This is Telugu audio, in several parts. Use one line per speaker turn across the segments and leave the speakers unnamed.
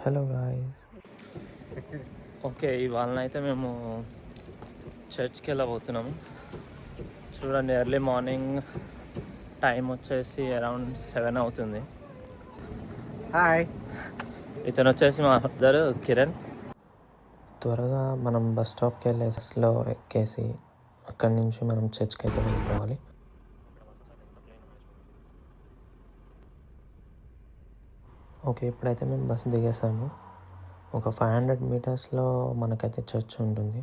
హలో గాయస్
ఓకే ఇవాళ అయితే మేము చర్చ్కి వెళ్ళబోతున్నాము చూడండి ఎర్లీ మార్నింగ్ టైం వచ్చేసి అరౌండ్ సెవెన్ అవుతుంది.
హాయ్
ఇతను వచ్చేసి మా బ్రదర్ కిరణ్.
త్వరగా మనం బస్ స్టాప్కి వెళ్ళే బస్లో ఎక్కేసి అక్కడి నుంచి మనం చర్చ్కి అయితే వెళ్ళిపోవాలి. ఓకే ఇప్పుడైతే మేము బస్సు దిగేసాము. ఒక ఫైవ్ హండ్రెడ్ మీటర్స్లో మనకైతే చర్చ్ ఉంటుంది.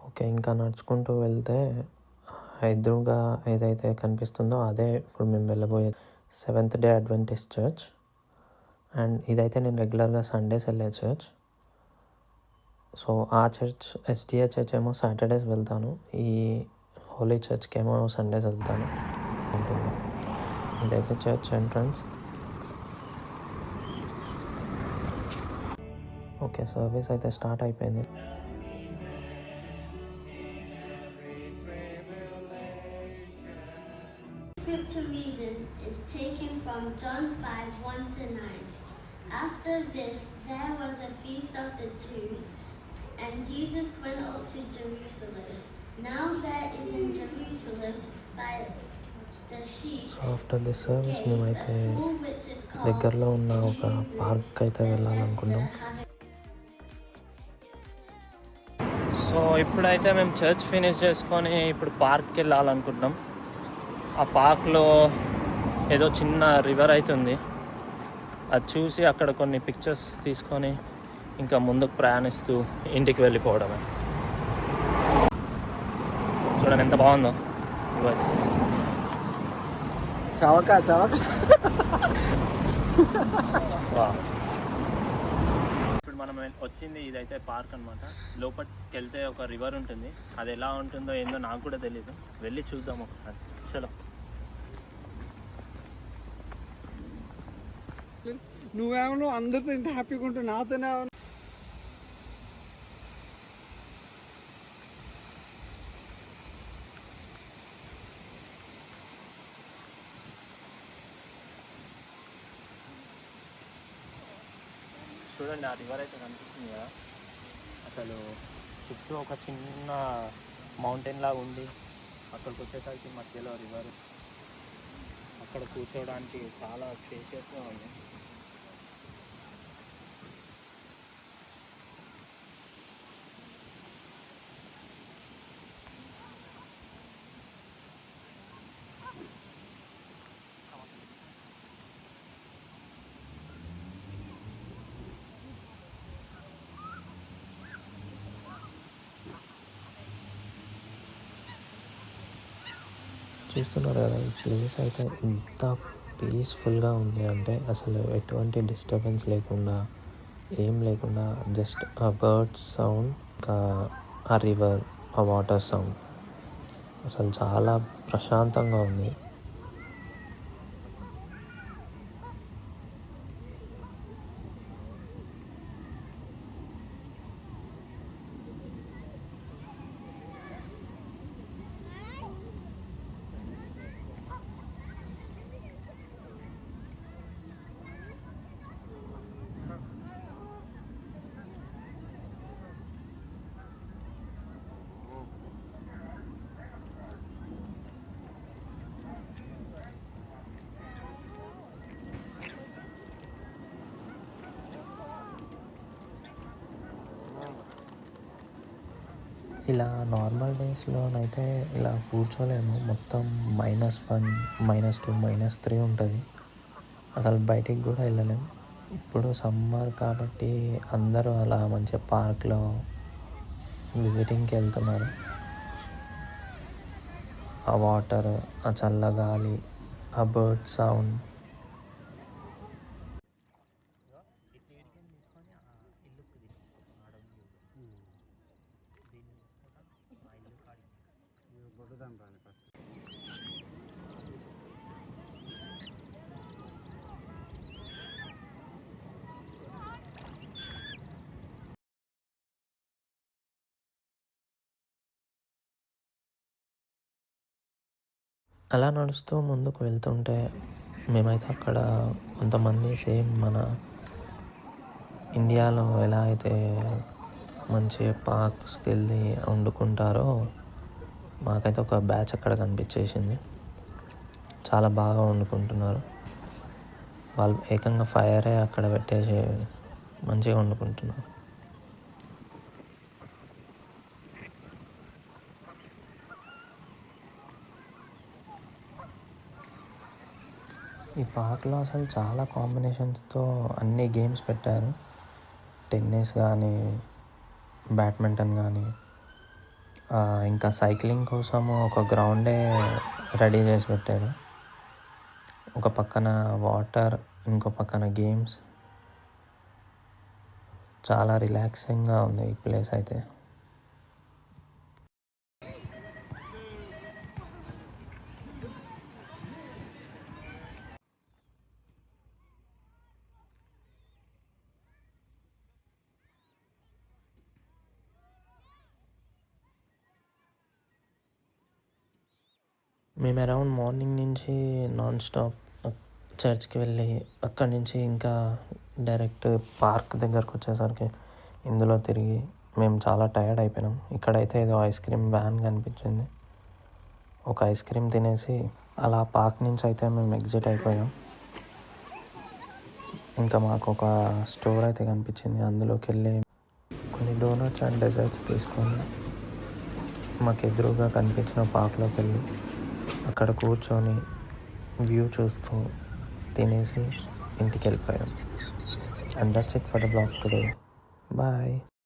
ఓకే ఇంకా నడుచుకుంటూ వెళ్తే ఎదురుగా ఏదైతే కనిపిస్తుందో అదే ఇప్పుడు మేము వెళ్ళబోయే seventh day adventist church. And ఇదైతే నేను రెగ్యులర్గా సండేస్ వెళ్ళే చర్చ్. సో ఆ చర్చ్ ఎస్డిఏ చర్చ్ ఏమో సాటర్డేస్ వెళ్తాను. ఈ హోలీ చర్చ్కి ఏమో సండేస్ వెళ్తాను ఉంటుంది ఇదైతే చర్చ్ ఎంట్రన్స్ ఓకే సర్వీస్ అయితే స్టార్ట్ అయిపోయింది
Scripture reading is taken from John 5 1 to 9. After this, there was a feast of the Jews, and Jesus went up to Jerusalem. Now there is in Jerusalem by the sheep
the service
gate
మేమైతే
called
దగ్గరలో ఉన్న ఒక పార్క్ అయితే వెళ్ళాలనుకున్నాం
సో ఇప్పుడైతే మేము చర్చ్ ఫినిష్ చేసుకొని ఇప్పుడు పార్క్కి వెళ్ళాలనుకుంటున్నాం ఆ పార్క్లో ఏదో చిన్న రివర్ అవుతుంది అది చూసి అక్కడ కొన్ని పిక్చర్స్ తీసుకొని ఇంకా ముందుకు ప్రయాణిస్తూ ఇంటికి వెళ్ళిపోవడమే. చూడండి ఎంత బాగుందో.
చవక చవక.
ఇప్పుడు మనం వచ్చింది ఇదైతే పార్క్ అన్నమాట. లోపలికి వెళ్తే ఒక రివర్ ఉంటుంది. అది ఎలా ఉంటుందో ఏందో నాకు కూడా తెలియదు వెళ్ళి చూద్దాం ఒకసారి. చలో.
నువ్వేమో అందరితో ఇంత హ్యాపీగా ఉంటూ నాతోనే
చూడండి ఆ రివర్ అయితే కనిపిస్తుంది కదా. అసలు చుట్టూ ఒక చిన్న మౌంటైన్ లాగా ఉంది. అక్కడికి వచ్చేసరికి మధ్యలో రివర్ అక్కడ కూర్చోవడానికి చాలా స్పేషియస్గా ఉంది.
చూస్తున్నారు కదా ఈ ప్లేస్ అయితే ఎంత పీస్ఫుల్గా ఉంది అంటే అసలు ఎటువంటి డిస్టర్బెన్స్ లేకుండా ఏం లేకుండా జస్ట్ ఆ బర్డ్స్ సౌండ్ ఇంకా ఆ రివర్ ఆ వాటర్ సౌండ్ అసలు చాలా ప్రశాంతంగా ఉంది. ఇలా నార్మల్ డేస్లోనైతే ఇలా కూర్చోలేము. మొత్తం minus one minus two minus three ఉంటుంది. అసలు బయటికి కూడా వెళ్ళలేము ఇప్పుడు సమ్మర్ కాబట్టి అందరూ అలా మంచి పార్క్లో విజిటింగ్కి వెళ్తున్నారు. ఆ వాటర్ ఆ చల్లగాలి ఆ బర్డ్ సౌండ్ అలా నడుస్తూ ముందుకు వెళ్తుంటే మేమైతే అక్కడ కొంతమంది సేమ్ మన ఇండియాలో ఎలా అయితే మంచి పార్క్స్కి వెళ్ళి వండుకుంటారో మాకైతే ఒక బ్యాచ్ అక్కడ కనిపించేసింది. చాలా బాగా వండుకుంటున్నారు. వాళ్ళు ఏకంగా ఫైరే అక్కడ పెట్టేసి మంచిగా వండుకుంటున్నారు. ఈ పార్క్లో అసలు చాలా కాంబినేషన్స్తో అన్ని గేమ్స్ పెట్టారు. టెన్నిస్ కానీ బ్యాడ్మింటన్ కానీ ఇంకా సైక్లింగ్ కోసము ఒక గ్రౌండే రెడీ చేసి పెట్టారు. ఒక పక్కన వాటర్ ఇంకో పక్కన గేమ్స్. చాలా రిలాక్సింగ్గా ఉంది ఈ ప్లేస్ అయితే. మేము అరౌండ్ మార్నింగ్ నుంచి నాన్ స్టాప్ చర్చ్కి వెళ్ళి అక్కడి నుంచి ఇంకా డైరెక్ట్ పార్క్ దగ్గరకు వచ్చేసరికి ఇందులో తిరిగి మేము చాలా టైర్డ్ అయిపోయినాం. ఇక్కడైతే ఏదో ఐస్ క్రీమ్ వ్యాన్ కనిపించింది. ఒక ఐస్ క్రీమ్ తినేసి అలా పార్క్ నుంచి అయితే మేము ఎగ్జిట్ అయిపోయాం. ఇంకా మాకు ఒక స్టోర్ అయితే కనిపించింది. అందులోకి వెళ్ళి కొన్ని డోనట్స్ అండ్ డెజర్ట్స్ తీసుకొని మాకు ఎదురుగా కనిపించిన పార్క్లోకి వెళ్ళి అక్కడ కూర్చొని వ్యూ చూస్తూ తినేసి ఇంటికి వెళ్ళిపోయాం and that's it for the blog today bye